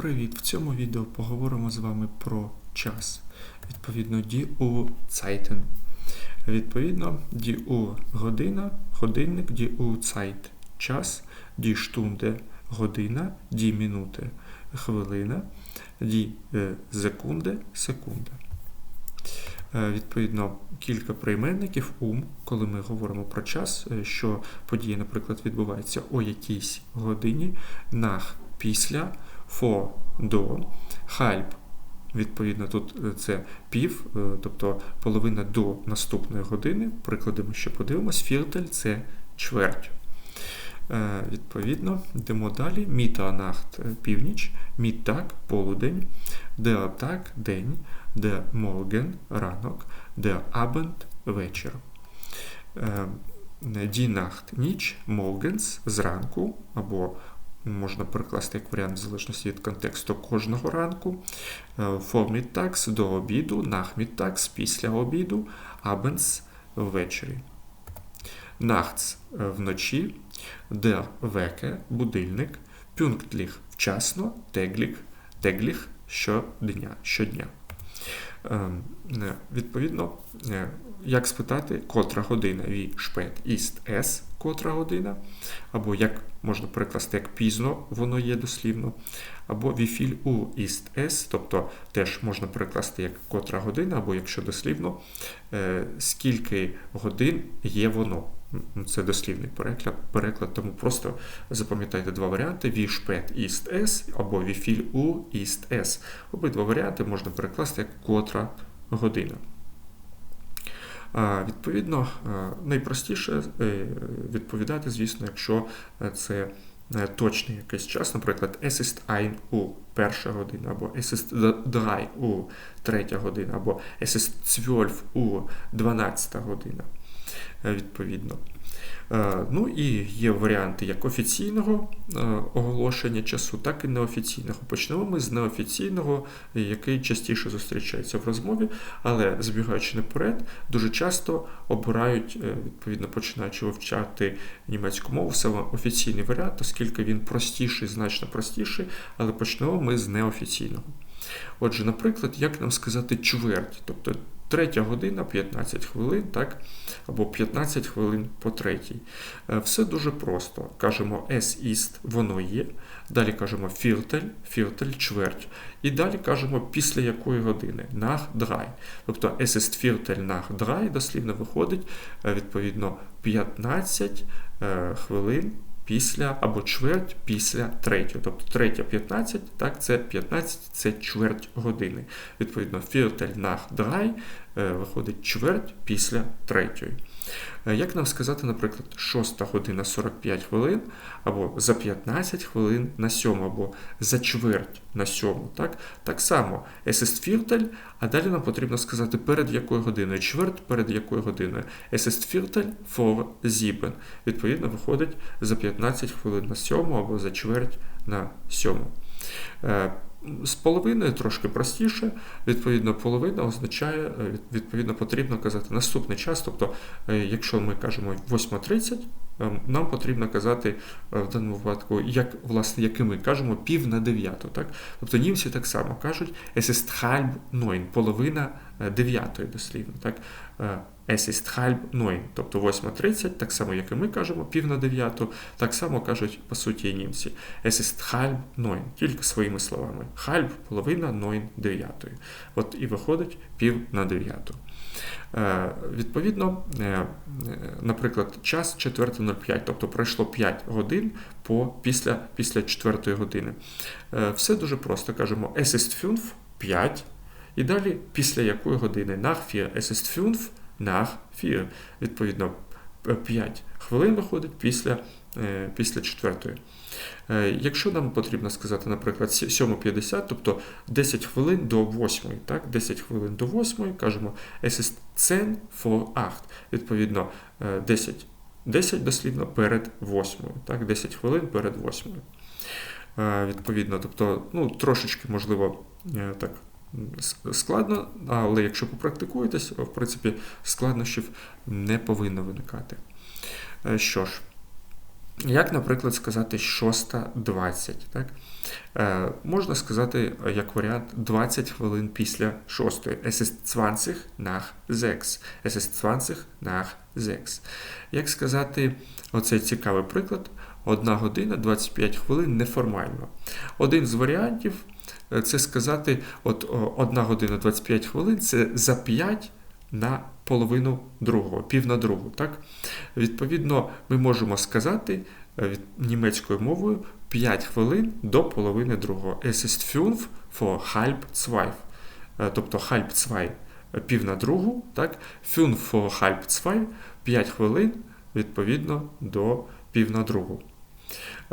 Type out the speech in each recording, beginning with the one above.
Привіт! В цьому відео поговоримо з вами про час. Відповідно, die Uhrzeiten. Відповідно, die година, годинник, die Uhrzeit – час, die Stunde – година, die Minute – хвилина, die е, Sekunde – секунда. Е, Відповідно, кілька прийменників ум, коли ми говоримо про час, е, що подія, наприклад, відбувається о якійсь годині, нах після, фо до, хальб. Відповідно, тут е, це пів, е, тобто половина до наступної години. Приклади ми ще подивимось. Фіртель це чверть. Е, Відповідно, йдемо далі. Мітанахт північ, мітак полудень, деатак день, де морген ранок, де абенд вечір. Дінахт ніч, моргенс зранку, або можна перекласти як варіант, в залежності від контексту кожного ранку. Формітакс до обіду, нахмітакс після обіду, абенс ввечері. Нахц вночі, дер веке будильник, пюнктліх вчасно, тегліх, тегліх щодня. щодня. Е, Відповідно, е, як спитати, котра година ві шпет іст ес, котра година, або як можна перекласти, як пізно воно є дослівно, або віфіль у іст ес, тобто теж можна перекласти як котра година, або якщо дослівно, е, скільки годин є воно. Це дослівний переклад, переклад, тому просто запам'ятайте два варіанти: ві шпет іст ес або віфіль у іст ес. Обидва варіанти можна перекласти як котра година. Відповідно, найпростіше е, відповідати, звісно, якщо е, це е, точний якийсь час, наприклад, es ist ein у перша година, або es ist drei у третя година, або es ist zwölf у дванадцята година. Відповідно. Е, Ну і є варіанти як офіційного е, оголошення часу, так і неофіційного. Почнемо ми з неофіційного, який частіше зустрічається в розмові, але збігаючи наперед, дуже часто обирають, е, відповідно, починаючи вивчати німецьку мову, саме офіційний варіант, оскільки він простіший, значно простіший, але почнемо ми з неофіційного. Отже, наприклад, як нам сказати чверть, тобто третя година 15 хвилин, так? або 15 хвилин по третій. Е, Все дуже просто. Кажемо es ist, воно є. Далі кажемо фіртель, фіртель чверть. І далі кажемо після якої години nach drei. Тобто es ist viertel nach drei, дослівно виходить, е, відповідно, 15 е, хвилин після або чверть після третього. Тобто третя 15, так, це 15 це чверть години. Відповідно, Viertel nach drei виходить чверть після третьої. Е, Як нам сказати, наприклад, 6 година 45 хвилин, або за 15 хвилин на 7, або за чверть на 7. Так так само es а далі нам потрібно сказати, перед якою годиною, чверть перед якою годиною. Es ist sieben. Відповідно, виходить за 15 хвилин на 7 або за чверть на 7. З половиною трошки простіше, відповідно, половина означає, е, відповідно, потрібно казати наступний час. Тобто, е, якщо ми кажемо 8.30, е, нам потрібно казати е, в даному випадку, як, власне, як і ми кажемо, пів на дев'яту. Так? Тобто німці так само кажуть es ist halb neun, половина е, дев'ятої дослівно. Так? Е, Es ist halb neun, тобто 8.30, так само, як і ми кажемо, пів на дев'яту, так само кажуть, по суті, німці. Es ist halb neun, тільки своїми словами. Halb – половина, neun – дев'ятої. От і виходить пів на дев'яту. Е, Відповідно, е, е, наприклад, час 4.05, тобто пройшло 5 годин по, після, після 4 години. Все дуже просто кажемо es ist fünf, 5, і далі після якої години nach 4, es ist fünf, nach 4. Відповідно, 5 хвилин виходить після, після 4. Е, Якщо нам потрібно сказати, наприклад, 7.50, тобто 10 хвилин до 8, так? 10 хвилин до 8, кажемо es ist 10 vor 8. Відповідно, е, 10, 10 дослівно перед 8, так? 10 хвилин перед 8. Е, Відповідно, тобто, ну, трошечки, можливо, е, так складно, але якщо попрактикуєтесь, в принципі, складнощів не повинно виникати. Е, Що ж, Як, наприклад, сказати 6.20. Так? Е, Можна сказати, як варіант, 20 хвилин після 6. Es ist 20 nach 6. Es ist 20 nach 6. Як сказати, оцей цікавий приклад, 1 година 25 хвилин неформально. Один з варіантів е, це сказати, от 1 година 25 хвилин це за 5 на половину другого, пів на другу. Так? Відповідно, ми можемо сказати е, німецькою мовою 5 хвилин до половини другого. Es ist fünf vor halb zwei. Е, тобто halb zwei – пів на другу, так? Fünf vor halb zwei – 5 хвилин відповідно до пів на другу.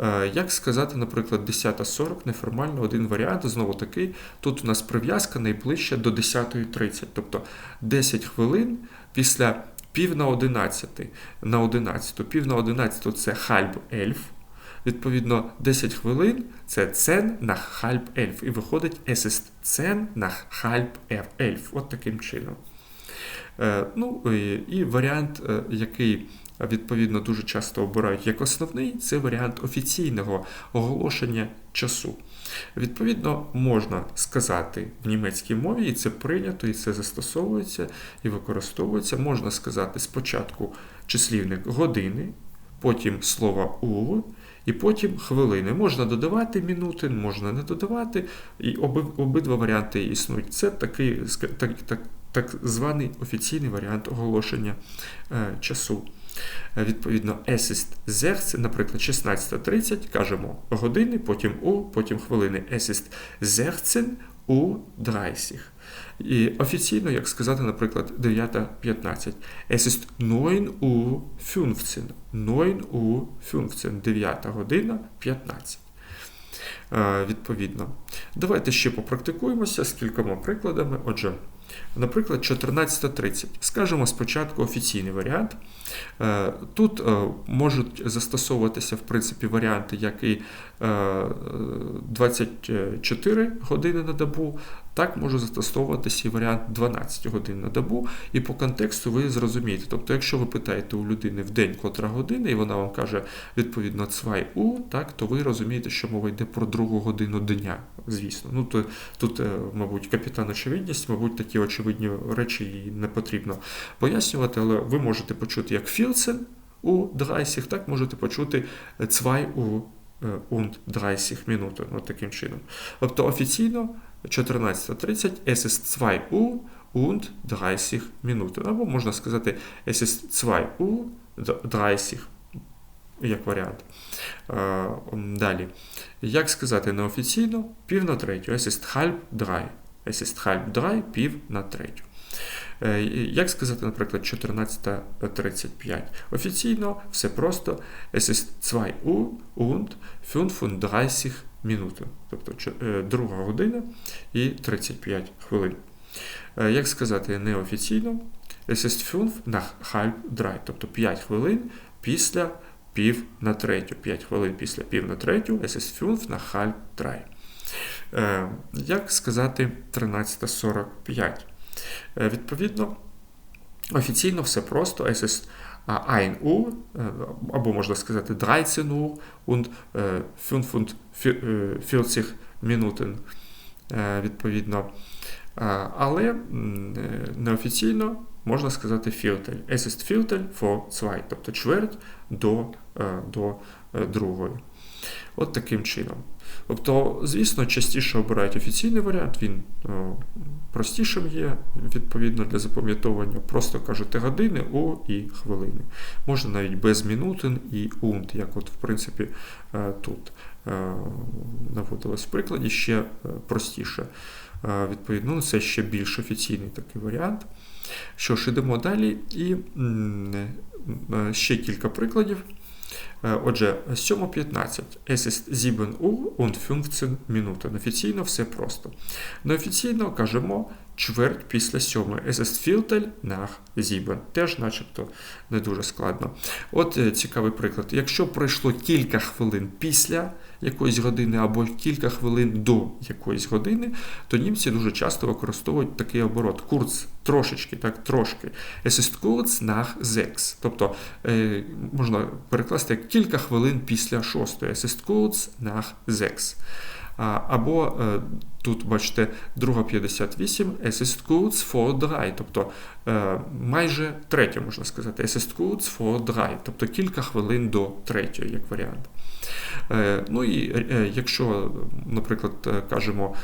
Е, як сказати, наприклад, 10.40 неформально один варіант, знову таки, тут у нас прив'язка найближче до 10.30, тобто 10 хвилин після пів на 11. На 11. Пів на 11 це хальб ельф. Відповідно, 10 хвилин це цен на хальб ельф. І виходить es цен на хальб ельф. От таким чином. Е, ну, І варіант, е, який відповідно дуже часто обирають як основний, це варіант офіційного оголошення часу. Відповідно, можна сказати в німецькій мові, і це прийнято, і це застосовується і використовується. Можна сказати спочатку числівник години, потім слово «ур», і потім хвилини. Можна додавати минути, можна не додавати, і оби, обидва варіанти існують. Це такий так, так, так званий офіційний варіант оголошення е, часу. Е, відповідно, es ist наприклад, 16.30, кажемо години, потім у, потім хвилини. Es ist 16 у 30. І офіційно, як сказати, наприклад, 9.15. Es ist 9 у 15. 9 у 15. 9 година 15. Е, відповідно. Давайте ще попрактикуємося з кількома прикладами. Отже, Наприклад, 14.30. Скажемо спочатку офіційний варіант. Е, тут е, можуть застосовуватися в принципі, варіанти, як і 24 е, години на добу, так може застосовуватися і варіант 12 годин на добу, і по контексту ви зрозумієте. Тобто, якщо ви питаєте у людини в день котра година, і вона вам каже відповідно цвай у, так, то ви розумієте, що мова йде про другу годину дня, звісно. Ну, то, Тут, мабуть, капітан очевидність, мабуть, такі очевидні речі їй не потрібно пояснювати, але ви можете почути як філцен у драйсіх, так можете почути цвай у und 30 Minuten, от таким чином. Тобто офіційно 14.30 es ist 2 Uhr und 30 Minuten. Або можна сказати es ist 2 Uhr 30 як варіант. Далі. Як сказати неофіційно, пів на третю. Es ist halb drei. Es ist halb drei, пів на третю. Е, як сказати, наприклад, 14.35? Офіційно все просто es ist 2 Uhr und 35 Minuten, тобто е, друга година і 35 хвилин. Е, як сказати неофіційно, es ist 5 nach halb drei, тобто 5 хвилин після пів на третю. 5 хвилин після пів на третю, es ist 5 nach halb drei. Як сказати 13.45? Е, відповідно, офіційно все просто. Es ist ein Uhr, або можна сказати 13 Uhr und 45 Minuten, відповідно. Але неофіційно можна сказати Viertel. Es ist Viertel vor zwei, тобто чверть до, е, до е, другої. От таким чином. Тобто, звісно, частіше обирають офіційний варіант, він о, простішим є, відповідно, для запам'ятовування. Просто кажете години, о і хвилини. Можна навіть без мінутин і унт, як от, в принципі, е, тут е, наводилось в прикладі, ще е, простіше. Відповідно, ну, це ще більш офіційний такий варіант. Що ж, ідемо далі, і ще кілька прикладів. Е, отже, 7.15. Es ist 7 Uhr und 15 Minuten. Офіційно все просто. Неофіційно кажемо чверть після 7. Es ist Viertel nach 7. Теж, начебто, не дуже складно. От е, цікавий приклад. Якщо пройшло кілька хвилин після якоїсь години або кілька хвилин до якоїсь години, то німці дуже часто використовують такий оборот. Курц трошечки, так, трошки. Es ist kurz nach sechs. Тобто е, можна перекласти як кілька хвилин після шостої. Es ist Зекс. Або е, тут, бачите, друга 58, es for Dry, тобто е, майже третя, можна сказати, es ist for Dry, тобто кілька хвилин до третьої, як варіант. Е, ну і е, якщо, наприклад, е, кажемо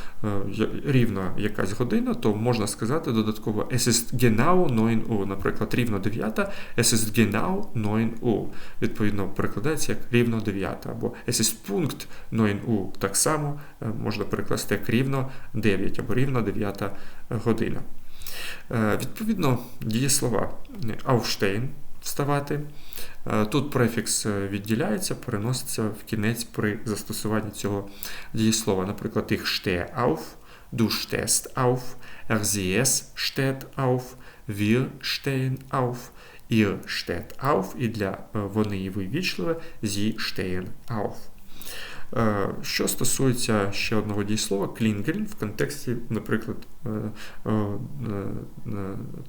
рівно якась година, то можна сказати додатково es ist genau 9 Uhr, наприклад, рівно 9, es ist genau 9 Uhr. Відповідно, перекладається як рівно 9, або es ist Punkt 9 Uhr. Так само можна перекласти як рівно 9 або рівно 9 година. Відповідно, дієслова aufstehen – вставати. Е, тут префікс е, відділяється, переноситься в кінець при застосуванні цього дієслова. Наприклад, їх stehe auf, du stehst auf, es steht auf, wir stehen auf, ihr steht auf, і для е, вони і ви вічливе sie stehen auf. Е, що стосується ще одного дієслова, клінгель в контексті, наприклад, е, е,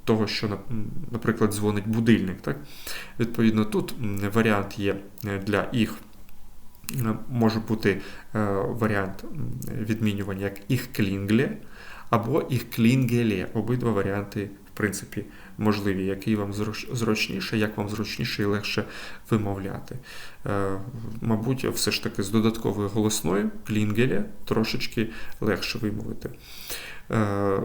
того, що, наприклад, дзвонить будильник. Так? Відповідно, тут варіант є для їх. Може бути варіант відмінювання як їх клінгле або їх клінгеле. Обидва варіанти в принципі, можливі, який вам зручніше, як вам зручніше і легше вимовляти. Е, мабуть, все ж таки з додатковою голосною клінгеля трошечки легше вимовити. Е,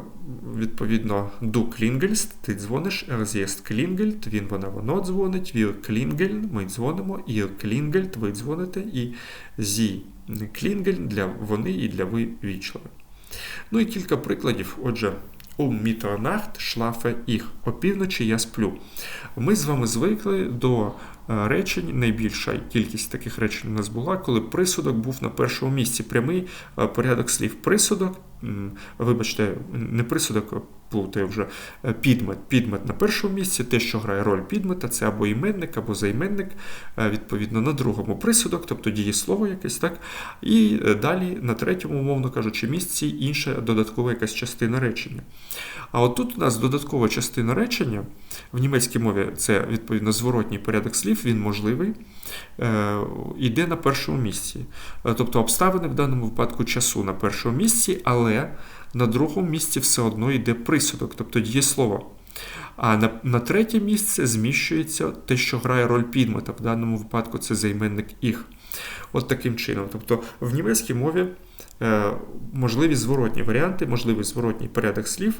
відповідно, du klingelst, ти дзвониш, ist klingelt, він, вона, воно дзвонить, wir klingeln, ми дзвонимо, ihr klingelt, ви дзвоните, і sie klingeln для вони і для ви вічливі. Ну і кілька прикладів. Отже, Um Mitternacht schlafe ich. Опівночі я сплю. Ми з вами звикли до е, речень. Найбільша кількість таких речень у нас була, коли присудок був на першому місці. Прямий е, порядок слів. Присудок, вибачте, не присудок, плутаю вже е, підмет. Підмет на першому місці, те, що грає роль підмета, це або іменник, або займенник, е, відповідно, на другому присудок, тобто дієслово якесь, так? І е, далі, на третьому, умовно кажучи, місці інша додаткова якась частина речення. А от тут у нас додаткова частина речення в німецькій мові це відповідно зворотній порядок слів, він можливий, йде на першому місці. Тобто обставини в даному випадку часу на першому місці, але на другому місці все одно йде присудок, тобто дієслово. А на на третє місце зміщується те, що грає роль підмета. В даному випадку це займенник їх. От таким чином. Тобто в німецькій мові е, можливі зворотні варіанти, можливий зворотній порядок слів.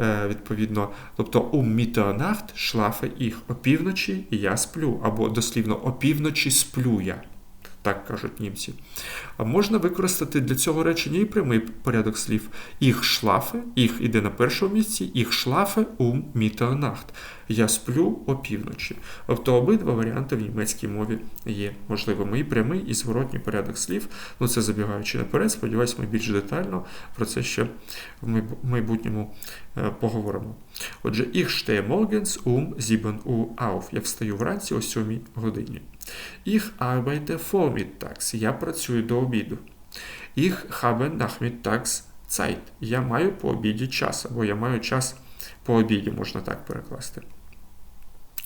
е, Відповідно, тобто um Mitternacht schlafe ich. Опівночі я сплю, або дослівно опівночі сплю я так кажуть німці. А можна використати для цього речення і прямий порядок слів. Їх шлафи, їх іде на першому місці, їх шлафи ум Mitternacht. Я сплю опівночі. Тобто обидва варіанти в німецькій мові є можливими. І прямий, і зворотній порядок слів. Ну це забігаючи наперед, сподіваюся, ми більш детально про це ще в майбутньому поговоримо. Отже, ich stehe morgens um 7 Uhr auf. Я встаю вранці о 7 годині. Ich arbeite vormittags. Я працюю до обіду. Ich habe nachmittags Zeit. Я маю по обіді час, або я маю час по обіді, можна так перекласти.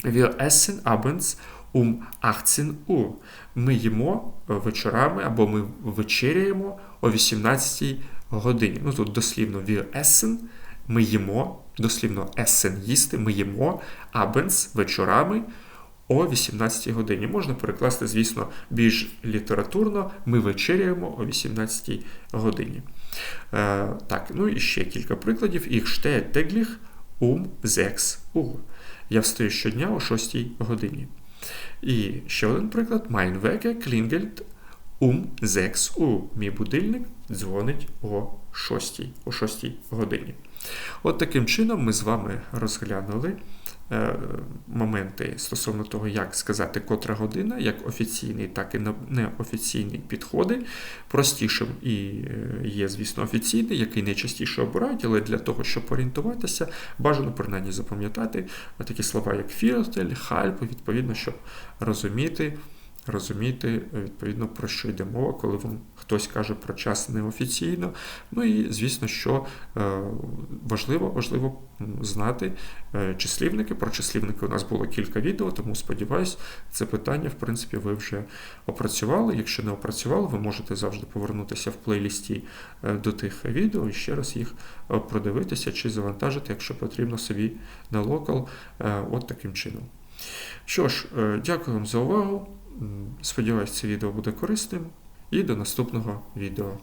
Wir essen abends um 18 Uhr. Ми їмо вечорами або ми вечеряємо о 18 годині. Ну тут дослівно wir essen, ми їмо, дослівно essen їсти, ми їмо abends вечорами о 18 годині. Можна перекласти, звісно, більш літературно. Ми вечеряємо о 18 годині. Е, Так, ну і ще кілька прикладів. Ich stehe täglich um 6 Uhr. Я встаю щодня о 6 годині. І ще один приклад. Mein Wecker klingelt um 6 Uhr. Мій будильник дзвонить о 6 о 6 годині. От таким чином ми з вами розглянули Е, моменти стосовно того, як сказати котра година, як офіційний, так і неофіційний підходи. Простішим і е, є, звісно, офіційний, який найчастіше обирають, але для того, щоб орієнтуватися, бажано принаймні запам'ятати такі слова, як фіртель, хальп, відповідно, щоб розуміти. Розуміти е, відповідно про що йде мова, коли вам хтось каже про час неофіційно. Ну і звісно, що е, важливо, важливо знати е, числівники. Про числівники у нас було кілька відео, тому сподіваюсь, це питання, в принципі, ви вже опрацювали. Якщо не опрацювали, ви можете завжди повернутися в плейлісті до тих відео і ще раз їх продивитися чи завантажити, якщо потрібно собі на локал, от таким чином. Що ж, дякую вам за увагу. Сподіваюсь, це відео буде корисним. І до наступного відео.